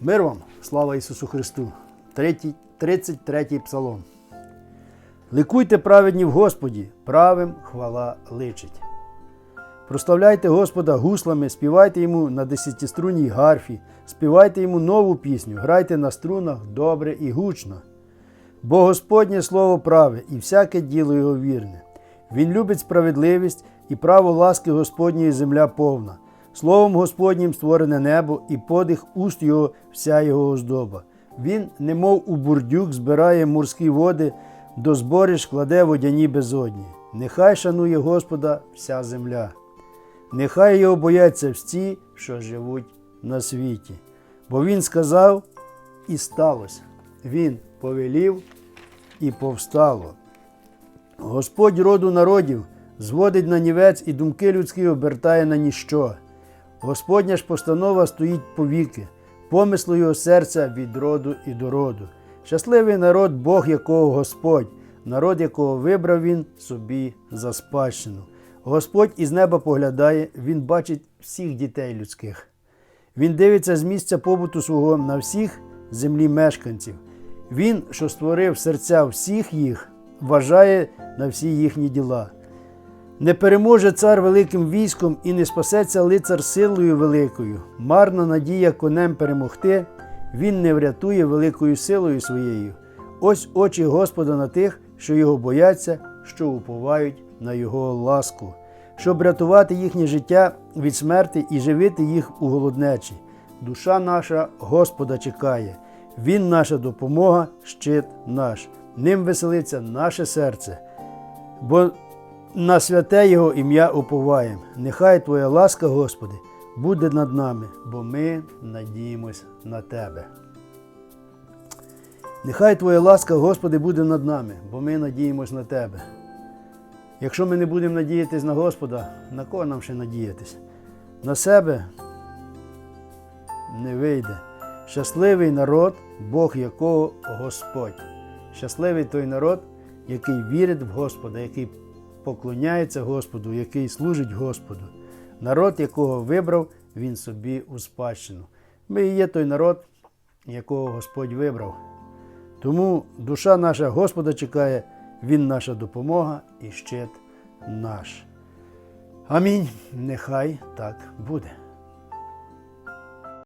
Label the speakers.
Speaker 1: Мир вам, слава Ісусу Христу! Третій- 33 псалом. Ликуйте праведні в Господі, правим хвала личить. Прославляйте Господа гуслами, співайте йому на десятиструнній гарфі, співайте йому нову пісню, грайте на струнах добре і гучно. Бо Господнє слово праве і всяке діло його вірне. Він любить справедливість і право ласки Господньої земля повна. Словом Господнім створене небо і подих уст його вся його оздоба. Він, немов у бурдюк, збирає морські води, до зборищ кладе водяні безодні. Нехай шанує Господа вся земля. Нехай його бояться всі, що живуть на світі. Бо він сказав, і сталося. Він повелів і повстало. Господь роду народів зводить на нівець і думки людські обертає на ніщо. Господня ж постанова стоїть повіки, помислу його серця від роду і до роду. Щасливий народ, Бог якого Господь, народ якого вибрав він собі за спадщину. Господь із неба поглядає, він бачить всіх дітей людських. Він дивиться з місця побуту свого на всіх землі мешканців. Він, що створив серця всіх їх, вважає на всі їхні діла. Не переможе цар великим військом і не спасеться лицар силою великою. Марна надія конем перемогти, він не врятує великою силою своєю. Ось очі Господа на тих, що його бояться, що уповають на його ласку, щоб рятувати їхнє життя від смерти і живити їх у голоднечі. Душа наша Господа чекає, Він наша допомога, щит наш. Ним веселиться наше серце. Бо на святе Його ім'я уповаєм. Нехай Твоя ласка, Господи, буде над нами, бо ми надіємось на Тебе. Нехай Твоя ласка, Господи, буде над нами, бо ми надіємось на Тебе. Якщо ми не будемо надіятись на Господа, на кого нам ще надіятись? На себе не вийде. Щасливий народ, Бог якого Господь. Щасливий той народ, який вірить в Господа, який поклоняється Господу, який служить Господу. Народ, якого вибрав він собі у спадщину. Ми і є той народ, якого Господь вибрав. Тому душа наша Господа чекає, Він наша допомога і щит наш. Амінь. Нехай так буде.